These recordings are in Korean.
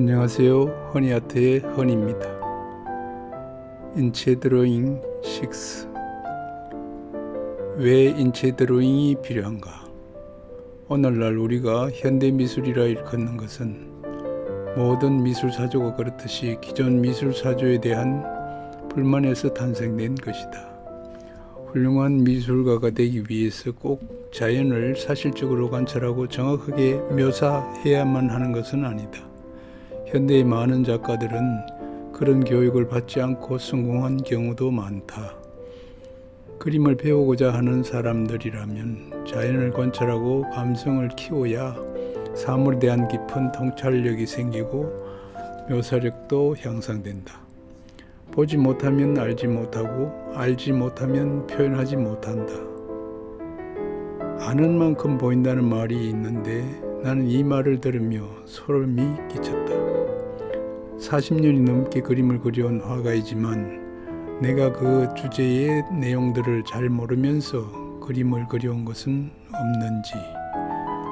안녕하세요. 허니아트의 허니입니다. 인체 드로잉 6. 왜 인체 드로잉이 필요한가? 오늘날 우리가 현대 미술이라 일컫는 것은 모든 미술 사조가 그렇듯이 기존 미술 사조에 대한 불만에서 탄생된 것이다. 훌륭한 미술가가 되기 위해서 꼭 자연을 사실적으로 관찰하고 정확하게 묘사해야만 하는 것은 아니다. 현대의 많은 작가들은 그런 교육을 받지 않고 성공한 경우도 많다. 그림을 배우고자 하는 사람들이라면 자연을 관찰하고 감성을 키워야 사물에 대한 깊은 통찰력이 생기고 묘사력도 향상된다. 보지 못하면 알지 못하고 알지 못하면 표현하지 못한다. 아는 만큼 보인다는 말이 있는데 나는 이 말을 들으며 소름이 끼쳤다. 40년이 넘게 그림을 그려온 화가이지만 내가 그 주제의 내용들을 잘 모르면서 그림을 그려온 것은 없는지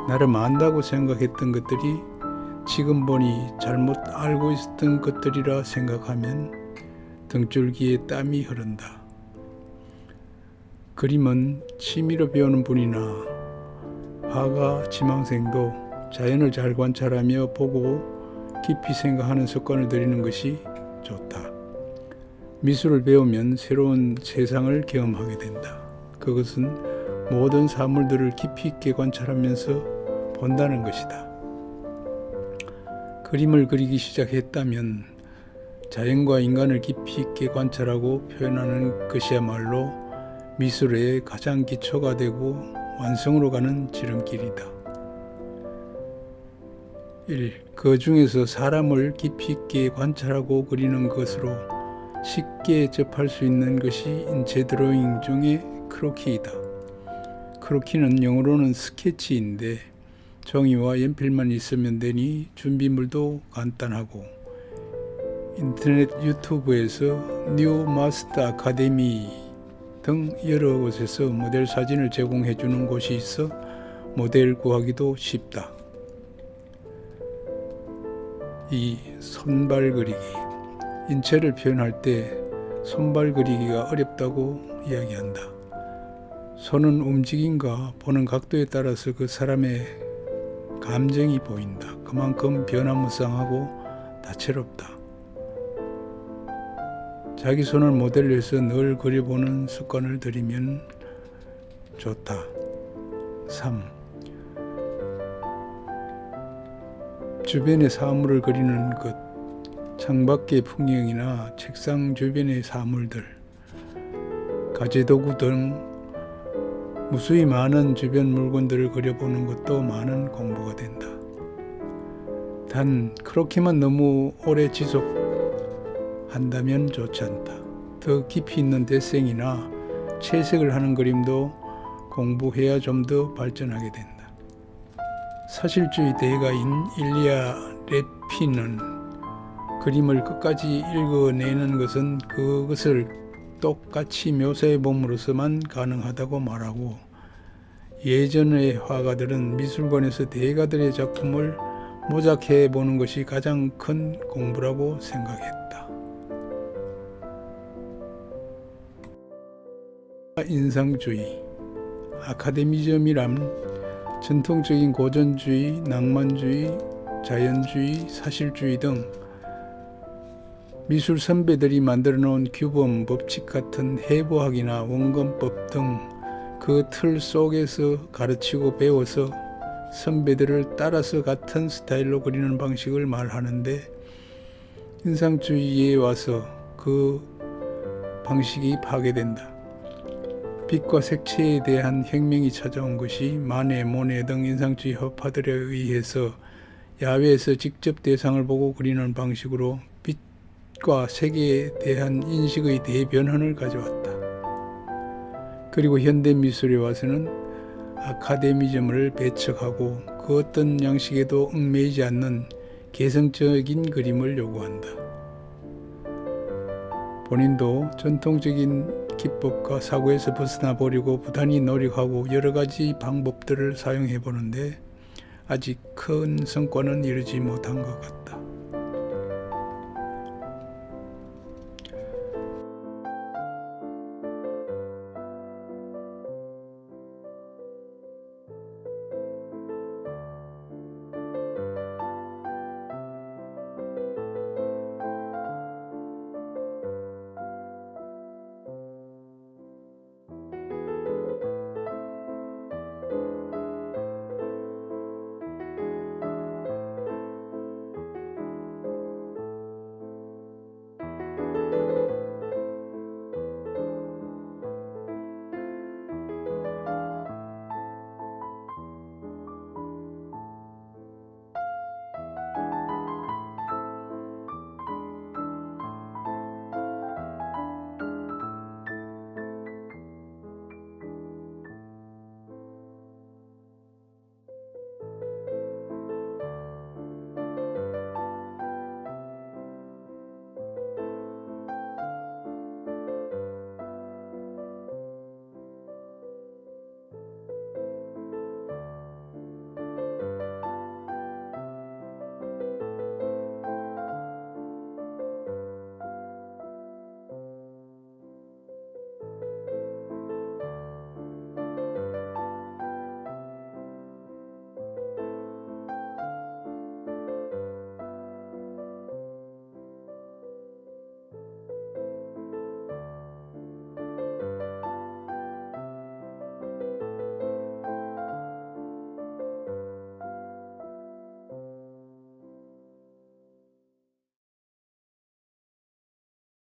나름 안다고 생각했던 것들이 지금 보니 잘못 알고 있었던 것들이라 생각하면 등줄기에 땀이 흐른다. 그림은 취미로 배우는 분이나 화가 지망생도 자연을 잘 관찰하며 보고 깊이 생각하는 습관을 들이는 것이 좋다. 미술을 배우면 새로운 세상을 경험하게 된다. 그것은 모든 사물들을 깊이 있게 관찰하면서 본다는 것이다. 그림을 그리기 시작했다면 자연과 인간을 깊이 있게 관찰하고 표현하는 것이야말로 미술의 가장 기초가 되고 완성으로 가는 지름길이다. 1. 그 중에서 사람을 깊이 있게 관찰하고 그리는 것으로 쉽게 접할 수 있는 것이 인체 드로잉 중의 크로키이다. 크로키는 영어로는 스케치인데 종이와 연필만 있으면 되니 준비물도 간단하고 인터넷 유튜브에서 뉴 마스터 아카데미 등 여러 곳에서 모델 사진을 제공해 주는 곳이 있어 모델 구하기도 쉽다. 이 손발 그리기 인체를 표현할 때 손발 그리기가 어렵다고 이야기한다. 손은 움직임과 보는 각도에 따라서 그 사람의 감정이 보인다. 그만큼 변화무쌍하고 다채롭다. 자기 손을 모델로 해서 늘 그려보는 습관을 들이면 좋다. 3. 주변의 사물을 그리는 것, 창밖의 풍경이나 책상 주변의 사물들, 가재도구 등 무수히 많은 주변 물건들을 그려보는 것도 많은 공부가 된다. 단 그렇게만 너무 오래 지속한다면 좋지 않다. 더 깊이 있는 대생이나 채색을 하는 그림도 공부해야 좀 더 발전하게 된다. 사실주의 대가인 일리아 레피는 그림을 끝까지 읽어내는 것은 그것을 똑같이 묘사해 봄으로써만 가능하다고 말하고 예전의 화가들은 미술관에서 대가들의 작품을 모작해 보는 것이 가장 큰 공부라고 생각했다. 인상주의 아카데미즘이란 전통적인 고전주의, 낭만주의, 자연주의, 사실주의 등 미술 선배들이 만들어 놓은 규범, 법칙 같은 해부학이나 원근법 등 그 틀 속에서 가르치고 배워서 선배들을 따라서 같은 스타일로 그리는 방식을 말하는데 인상주의에 와서 그 방식이 파괴된다. 빛과 색채에 대한 혁명이 찾아온 것이 마네, 모네 등 인상주의 허파들에 의해서 야외에서 직접 대상을 보고 그리는 방식으로 빛과 색에 대한 인식의 대변환을 가져왔다. 그리고 현대 미술에 와서는 아카데미즘을 배척하고 그 어떤 양식에도 얽매이지 않는 개성적인 그림을 요구한다. 본인도 전통적인 기법과 사고에서 벗어나 보려고 부단히 노력하고 여러 가지 방법들을 사용해 보는데 아직 큰 성과는 이루지 못한 것 같다.